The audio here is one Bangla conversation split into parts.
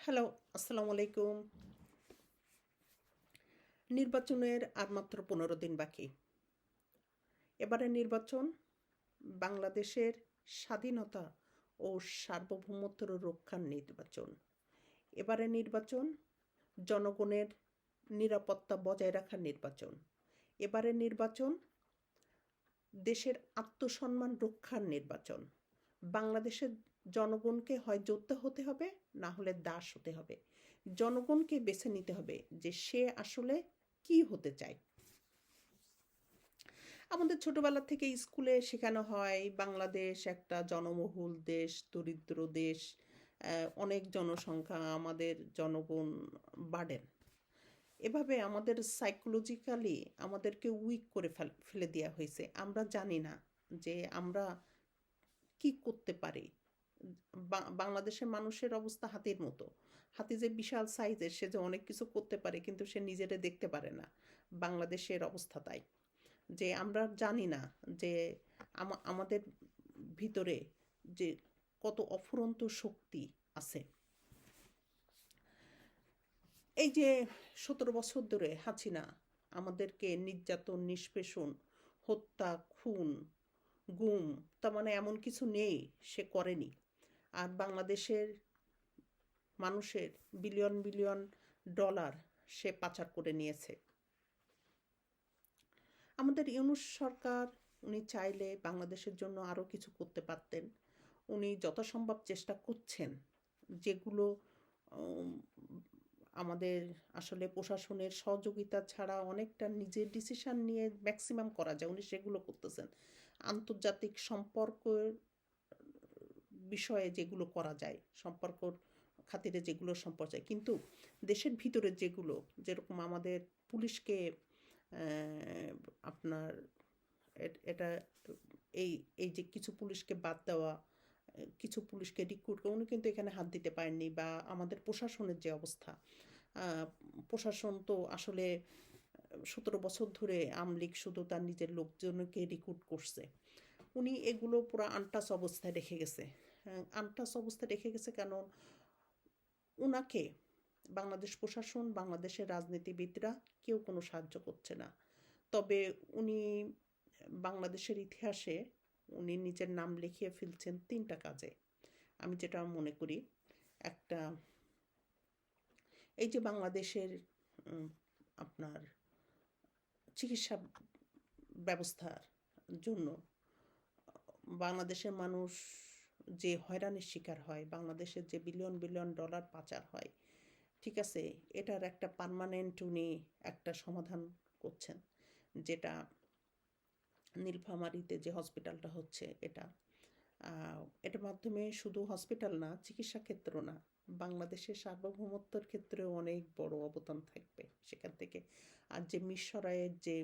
হ্যালো, আসসালামু আলাইকুম। নির্বাচনের আর মাত্র পনেরো দিন বাকি। এবারে নির্বাচন বাংলাদেশের স্বাধীনতা ও সার্বভৌমত্ব রক্ষার নির্বাচন। এবারে নির্বাচন জনগণের নিরাপত্তা বজায় রাখার নির্বাচন। এবারে নির্বাচন দেশের আত্মসম্মান রক্ষার নির্বাচন। বাংলাদেশের জনগণকে হয় যোদ্ধা হতে হবে, না হলে দাস হতে হবে। জনগণকে বেছে নিতে হবে যে সে আসলে কি হতে চায়। আমাদের ছোটবেলা থেকে স্কুলে শেখানো হয়, বাংলাদেশ একটা জনবহুল দেশ, দরিদ্র দেশ অনেক জনসংখ্যা আমাদের জনগণ বাড়েন এভাবে আমাদের সাইকোলজিক্যালি আমাদেরকে উইক করে ফেল- দেওয়া হয়েছে। আমরা জানি না যে আমরা কি করতে পারি। বাংলাদেশের মানুষের অবস্থা হাতির মতো। হাতি যে বিশাল সাইজের সে যে অনেক কিছু করতে পারে, কিন্তু সে নিজেরে দেখতে পারে না। বাংলাদেশের অবস্থা তাই। যে আমরা জানি না যে আমাদের ভিতরে যে কত অফুরন্ত শক্তি আছে। এই যে সতেরো বছর ধরে হাসিনা আমাদেরকে নির্যাতন, নিষ্পেষণ, হত্যা, খুন, গুম, তার মানে এমন কিছু নেই, সে করেনি। আর বাংলাদেশের মানুষের বিলিয়ন বিলিয়ন ডলার সে পাচার করে নিয়েছে। আমাদের ইউনুস সরকার, উনি চাইলে বাংলাদেশের জন্য আরও কিছু করতে পারতেন। উনি যথাসম্ভব চেষ্টা করছেন যেগুলো আমাদের আসলে প্রশাসনের সহযোগিতা ছাড়া অনেকটা নিজের ডিসিশন নিয়ে ম্যাক্সিমাম করা যায়, উনি সেগুলো করতেছেন। আন্তর্জাতিক সম্পর্কের বিষয়ে যেগুলো করা যায় সম্পর্কর খাতিরে যেগুলো সম্পর্ক যায়। কিন্তু দেশের ভিতরে যেগুলো, যেরকম আমাদের পুলিশকে আপনার এটা এই এই যে কিছু পুলিশকে বাদ দেওয়া, কিছু পুলিশকে রিক্রুট করে, উনি কিন্তু এখানে হাত দিতে পারেননি বা আমাদের প্রশাসনের যে অবস্থা প্রশাসন তো আসলে সতেরো বছর ধরে আমলিগ শুধু তার নিজের লোকজনকে রিক্রুট করছে। উনি এগুলো পুরো আনটাস অবস্থায় রেখে গেছে। আনটাস অবস্থায় রেখে গেছে কেন? উনাকে বাংলাদেশ প্রশাসন, বাংলাদেশের রাজনীতিবিদরা কেউ কোনো সাহায্য করছে না। তবে উনি বাংলাদেশের ইতিহাসে উনি নিজের নাম লিখিয়ে ফেলছেন তিনটা কাজে। আমি যেটা মনে করি, একটা এই যে বাংলাদেশের আপনার চিকিৎসা ব্যবস্থার জন্য বাংলাদেশের মানুষ যে হয়রানির শিকার হয়, বাংলাদেশের যে বিলিয়ন বিলিয়ন ডলার পাচার হয়, ঠিক আছে? এটার একটা পার্মানেন্ট উনি একটা সমাধান করছেন, যেটা নীলফামারীতে যে হসপিটালটা হচ্ছে এটা। এটার মাধ্যমে শুধু হসপিটাল না, চিকিৎসা ক্ষেত্র না, বাংলাদেশের সার্বভৌমত্বের ক্ষেত্রেও অনেক বড় অবদান থাকবে। সেখান থেকে আর যে মিরসরাইয়ের যে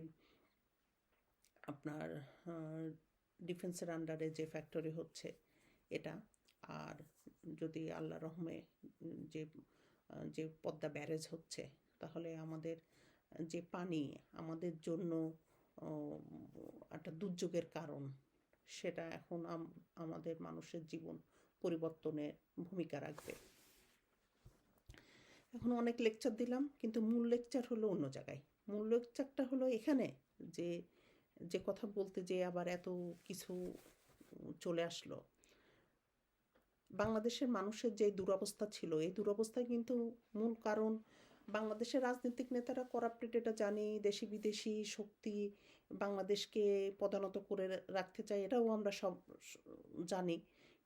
আপনার ডিফেন্সের আন্ডারে যে ফ্যাক্টরি হচ্ছে এটা। আর যদি আল্লাহ রহমে যে যে পদ্মা ব্যারেজ হচ্ছে, তাহলে আমাদের যে পানি আমাদের জন্য একটা দুর্যোগের কারণ। সেটা এখন আমাদের মানুষের জীবন পরিবর্তনের ভূমিকা রাখবে। এখন অনেক লেকচার দিলাম, কিন্তু মূল লেকচার হলো অন্য জায়গায়। মূল লেকচারটা হলো এখানে, যে যে কথা বলতে যে আবার এত কিছু চলে আসলো। বাংলাদেশের মানুষের যে দুরবস্থা ছিল, এই দুরবস্থায় কিন্তু মূল কারণ। বাংলাদেশের রাজনৈতিক নেতারা করাপ্টেড এটা জানি দেশি বিদেশি শক্তি বাংলাদেশকে পদানত করে রাখতে চায়, এটাও আমরা সব জানি।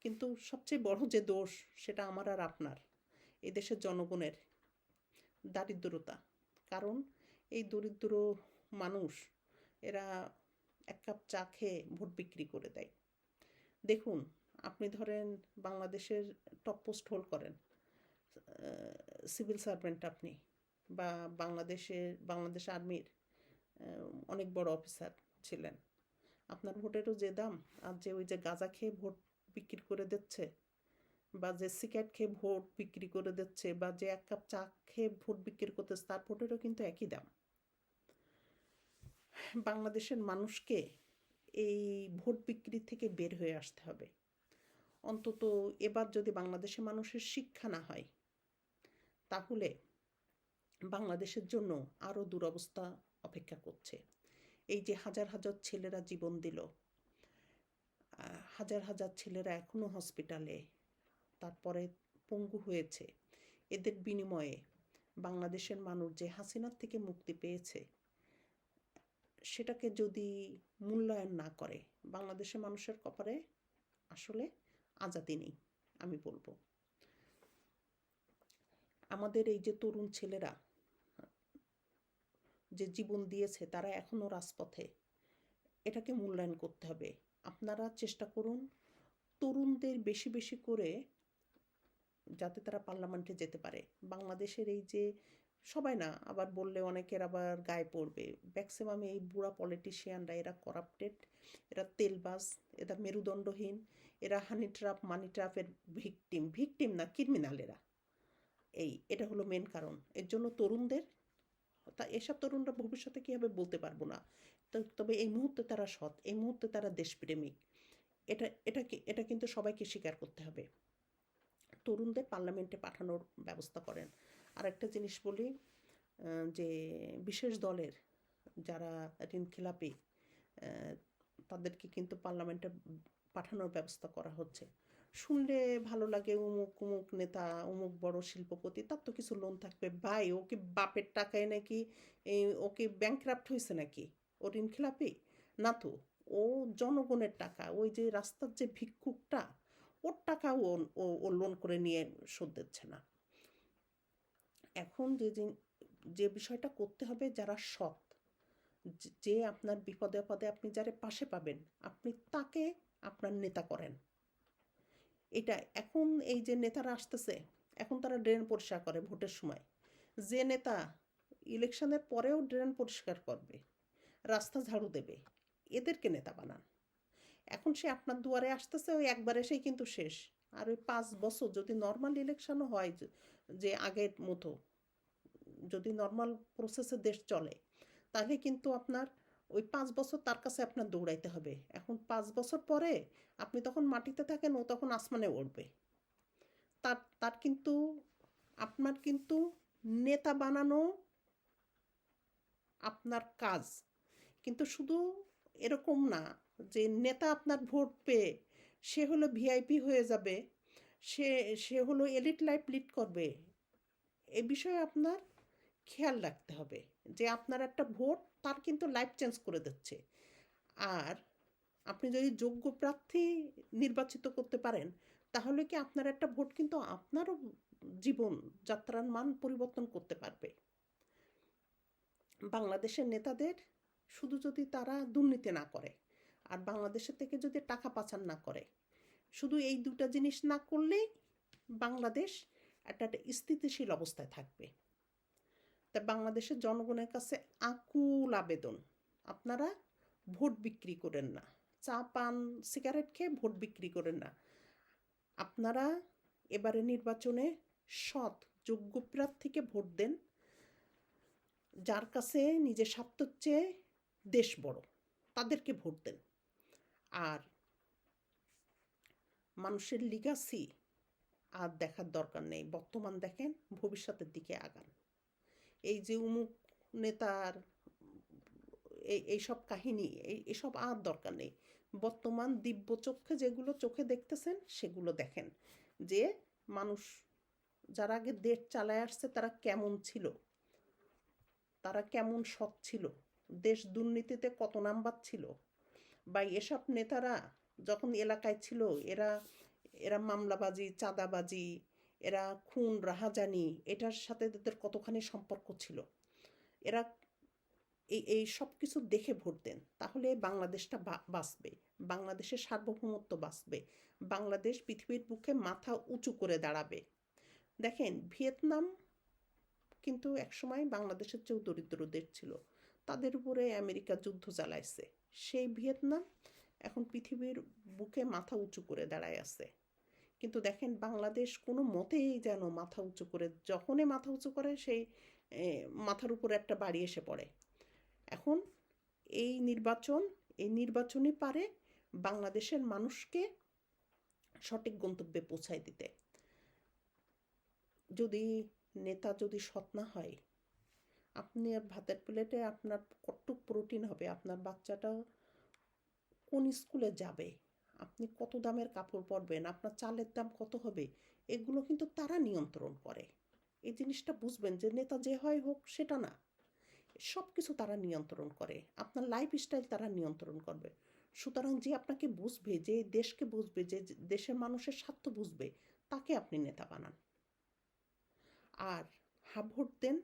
কিন্তু সবচেয়ে বড় যে দোষ, সেটা আমার আর আপনার এই দেশের জনগণের দারিদ্রতা। কারণ এই দরিদ্র মানুষ, এরা এক কাপ চা খেয়ে ভোট বিক্রি করে দেয়। দেখুন আপনি ধরেন বাংলাদেশের টপ পোস্ট হোল্ড করেন সিভিল সার্ভেন্ট আপনি বা বাংলাদেশের বাংলাদেশ আর্মির অনেক বড় অফিসার ছিলেন, আপনার ভোটেরও যে দাম আর যে ওই যে গাঁজা খেয়ে ভোট বিক্রি করে দিচ্ছে বা যে সিগারেট খেয়ে ভোট বিক্রি করে দিচ্ছে বা যে এক কাপ চা খেয়ে ভোট বিক্রি করতেছে, তার ভোটেরও কিন্তু একই দাম। বাংলাদেশের মানুষকে এই ভোট বিক্রি থেকে বের হয়ে আসতে হবে। অন্তত এবার যদি বাংলাদেশের মানুষের শিক্ষা না হয়, তাহলে বাংলাদেশের জন্য আরও দুরবস্থা অপেক্ষা করছে। এই যে হাজার হাজার ছেলেরা জীবন দিল হাজার হাজার ছেলেরা এখনও হসপিটালে, তারপরে পঙ্গু হয়েছে, এদের বিনিময়ে বাংলাদেশের মানুষ যে হাসিনার থেকে মুক্তি পেয়েছে, সেটাকে যদি মূল্যায়ন না করে, বাংলাদেশের মানুষের কপারে আসলে আজাদি নেই, আমি বলব। আমাদের এই যে তরুণ ছেলেরা, যে জীবন দিয়েছে, তারা এখনও রাজপথে। এটাকে মূল্যায়ন করতে হবে। আপনারা চেষ্টা করুন তরুণদের বেশি বেশি করে যাতে তারা পার্লামেন্টে যেতে পারে। বাংলাদেশের এই যে সবাই না, আবার বললে অনেকের আবার গায়ে পড়বে। ম্যাক্সিমাম এই বুড়া পলিটিশিয়ানরা এরা করাপ্টেড এরা তেলবাজ, এরা মেরুদণ্ডহীন, এরা হানি ট্রাপ মানি ট্রাপের ভিকটিম ভিকটিম না ক্রিমিনাল এরা। এই, এটা হলো মেন কারণ। এর জন্য তরুণদের, তা এসব তরুণরা ভবিষ্যতে কী হবে বলতে পারব না। তবে এই মুহূর্তে তারা সৎ, এই মুহূর্তে তারা দেশপ্রেমিক। এটা এটা এটা কিন্তু সবাইকে স্বীকার করতে হবে। তরুণদের পার্লামেন্টে পাঠানোর ব্যবস্থা করেন। আর একটা জিনিস বলি যে বিশেষ দলের যারা ঋণ খেলাপি তাদেরকে কিন্তু পার্লামেন্টে পাঠানোর ব্যবস্থা করা হচ্ছে। শুনলে ভালো লাগে উমুক উমুক নেতা উমুক বড় শিল্পপতি তার তো কিছু লোন থাকবে। ভাই ও কি বাপের টাকায় নাকি এই, ও কি ব্যাংক্রাফ্ট হয়েছে নাকি? ও ঋণ খেলাপি না তো ও জনগণের টাকা ওই যে রাস্তার যে ভিক্ষুকটা ওর টাকা ও- ও লোন করে নিয়ে শোধ দিচ্ছে না। এখন যে যে বিষয়টা করতে হবে যারা সৎ, যে- আপনার বিপদে আপদে আপনি যারে পাশে পাবেন, আপনি তাকে আপনার নেতা করেন। এটা এখন এই যে নেতারা আসতেছে, এখন তারা ড্রেন পরিষ্কার করে ভোটের সময়। যে নেতা ইলেকশনের পরেও ড্রেন পরিষ্কার করবে, রাস্তা ঝাড়ু দেবে, এদেরকে নেতা বানান। এখন সে আপনার দুয়ারে আসতেছে, ওই একবারে সেই কিন্তু শেষ। আর ওই পাঁচ বছর যদি নর্মাল ইলেকশনও হয় যে আগের মতো যদি নর্মাল প্রসেসে দেশ চলে, তাহলে কিন্তু আপনার ওই পাঁচ বছর তার কাছে আপনার দৌড়াইতে হবে। এখন পাঁচ বছর পরে আপনি তখন মাটিতে থাকেন, ও তখন আসমানে উঠবে তার তার কিন্তু, আপনার কিন্তু নেতা বানানো আপনার কাজ। কিন্তু শুধু এরকম না, যে নেতা আপনার ভোট পেয়ে, সে হলো ভিআইপি হয়ে যাবে, সে সে হলো এলিট লাইফ লিড করবে। এ বিষয়ে আপনার খেয়াল রাখতে হবে যে আপনার একটা ভোট তার কিন্তু লাইফ চেঞ্জ করে দিচ্ছে। আর আপনি যদি যোগ্য প্রার্থী নির্বাচিত করতে পারেন, তাহলে কি আপনার একটা ভোট কিন্তু আপনারও জীবন যাত্রার মান পরিবর্তন করতে পারবে। বাংলাদেশের নেতাদের শুধু যদি তারা দুর্নীতি না করে, আর বাংলাদেশের থেকে যদি টাকা পাচার না করে, শুধু এই দুটো জিনিস না করলেই বাংলাদেশ একটা স্থিতিশীল অবস্থায় থাকবে। তা বাংলাদেশের জনগণের কাছে আকুল আবেদন। আপনারা ভোট বিক্রি করেন না। চা, পান, সিগারেট খেয়ে ভোট বিক্রি করেন না। আপনারা এবারে নির্বাচনে সৎ, যোগ্য প্রার্থীকে ভোট দেন, যার কাছে নিজের স্বার্থের চেয়ে দেশ বড়, তাদেরকে ভোট দেন। আর মানুষের লিগাসি আর দেখার দরকার নেই। বর্তমান দেখেন, ভবিষ্যতের দিকে আগান। এই যে উমুক নেতার এই এইসব কাহিনী, এই, এসব আর দরকার নেই। বর্তমান দিব্য চক্ষে যেগুলো চোখে দেখতেছেন, সেগুলো দেখেন। যে মানুষ, যারা আগে দেশ চালায় আসছে, তারা কেমন ছিল? তারা কেমন সৎ ছিল? দেশ দুর্নীতিতে কত নাম্বার ছিল? বা এসব নেতারা যখন এলাকায় ছিল, এরা এরা মামলাবাজি, চাঁদাবাজি এরা খুন, রাহাজানি এটার সাথে তাদের কতখানি সম্পর্ক ছিল? এরা এই এই সব কিছু দেখে ভোট দেন। তাহলে বাংলাদেশটা বাঁচবে। বাংলাদেশের সার্বভৌমত্ব বাঁচবে। বাংলাদেশ পৃথিবীর বুকে মাথা উঁচু করে দাঁড়াবে। দেখেন, ভিয়েতনাম কিন্তু একসময় বাংলাদেশের চেয়েও দরিদ্র দেশ ছিল। তাদের উপরে আমেরিকা যুদ্ধ চালাইছে। সেই ভিয়েতনাম এখন পৃথিবীর বুকে মাথা উঁচু করে দাঁড়ায় আছে। কিন্তু দেখেন বাংলাদেশ কোনো মতেই যেন মাথা উঁচু করে, যখনই মাথা উঁচু করে সেই মাথার উপরে একটা বাড়ি এসে পড়ে। এখন এই নির্বাচন, এই নির্বাচনই পারে বাংলাদেশের মানুষকে সঠিক গন্তব্যে পৌঁছায় দিতে। যদি নেতা যদি সৎ না হয়, আপনি ভাতের প্লেটে আপনার কতটুক প্রোটিন হবে, আপনার বাচ্চাটা কোন স্কুলে যাবে? আপনি কত দামের কাপড় পরবেন, আপনার চালের দাম কত হবে, এগুলো কিন্তু তারা নিয়ন্ত্রণ করে। এই জিনিসটা বুঝবেন যে নেতা যে হয় হোক সেটা না। সব কিছু তারা নিয়ন্ত্রণ করে, আপনার লাইফ স্টাইল তারা নিয়ন্ত্রণ করবে। সুতরাং যে আপনাকে বুঝবে, যে দেশকে বুঝবে, যে দেশের মানুষের স্বার্থ বুঝবে, তাকে আপনি নেতা বানান। আর হাফ ভোট দেন,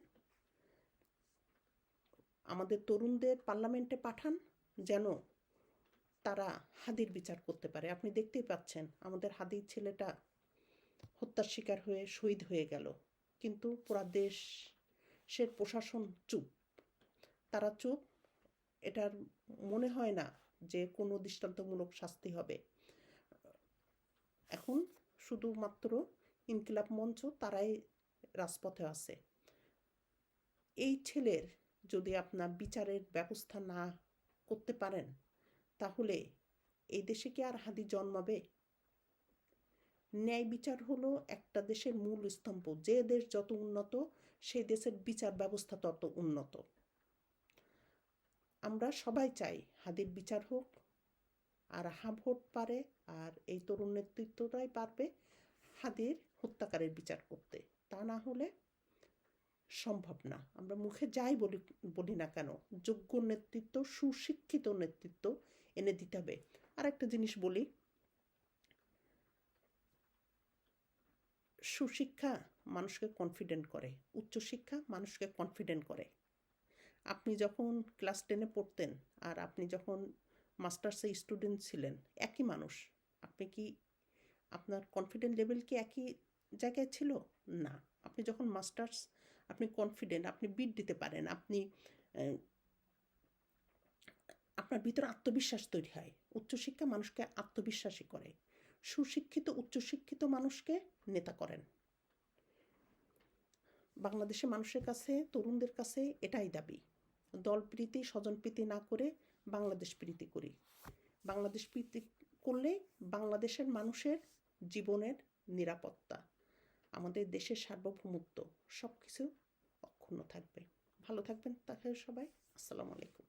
আমাদের তরুণদের পার্লামেন্টে পাঠান, যেন তারা হাদির বিচার করতে পারে। আপনি দেখতেই পাচ্ছেন, আমাদের হাদির ছেলেটা হত্যার শিকার হয়ে শহীদ হয়ে গেল। কিন্তু পুরা দেশের প্রশাসন চুপ। তারা চুপ, এটার মনে হয় না যে কোনো দৃষ্টান্তমূলক শাস্তি হবে। এখন শুধুমাত্র ইনকিলাব মঞ্চ, তারাই রাজপথে আছে। এই ছেলের যদি আপনার বিচারের ব্যবস্থা না করতে পারেন তাহলে এই দেশে কি আর হাদি জন্মাবে? ন্যায় বিচার হলো একটা দেশের মূল স্তম্ভ। যে দেশ যত উন্নত সেই দেশের বিচার ব্যবস্থা তত উন্নত। আমরা সবাই চাই হাদির বিচার হোক, আর হা ভোট পারে, আর এই তরুণ নেতৃত্বটাই পারবে হাদির হত্যাকারের বিচার করতে। তা না হলে সম্ভব না। আমরা মুখে যাই বলি বলি না কেন? যোগ্য নেতৃত্ব, সুশিক্ষিত নেতৃত্ব এনে দিতে হবে। আর একটা জিনিস বলি। সুশিক্ষা মানুষকে কনফিডেন্ট করে। উচ্চশিক্ষা মানুষকে কনফিডেন্ট করে। আপনি যখন ক্লাস টেনে পড়তেন আর আপনি যখন মাস্টার্সে স্টুডেন্ট ছিলেন, একই মানুষ, আপনি কি আপনার কনফিডেন্ট লেভেল কি একই জায়গায় ছিল? না। আপনি যখন মাস্টার্স আপনি কনফিডেন্ট আপনি বিট দিতে পারেন। আপনি আপনার ভিতরে আত্মবিশ্বাস তৈরি হয়। উচ্চশিক্ষা মানুষকে আত্মবিশ্বাসী করে। সুশিক্ষিত, উচ্চশিক্ষিত মানুষকে নেতা করেন। বাংলাদেশের মানুষের কাছে, তরুণদের কাছে এটাই দাবি। দলপ্রীতি স্বজনপ্রীতি না করে বাংলাদেশ প্রীতি করি। বাংলাদেশ প্রীতি করলে বাংলাদেশের মানুষের জীবনের নিরাপত্তা, আমাদের দেশের সার্বভৌমত্ব সব কিছু অক্ষুণ্ণ থাকবে। ভালো থাকবেন তাহলে সবাই। আসসালামু আলাইকুম।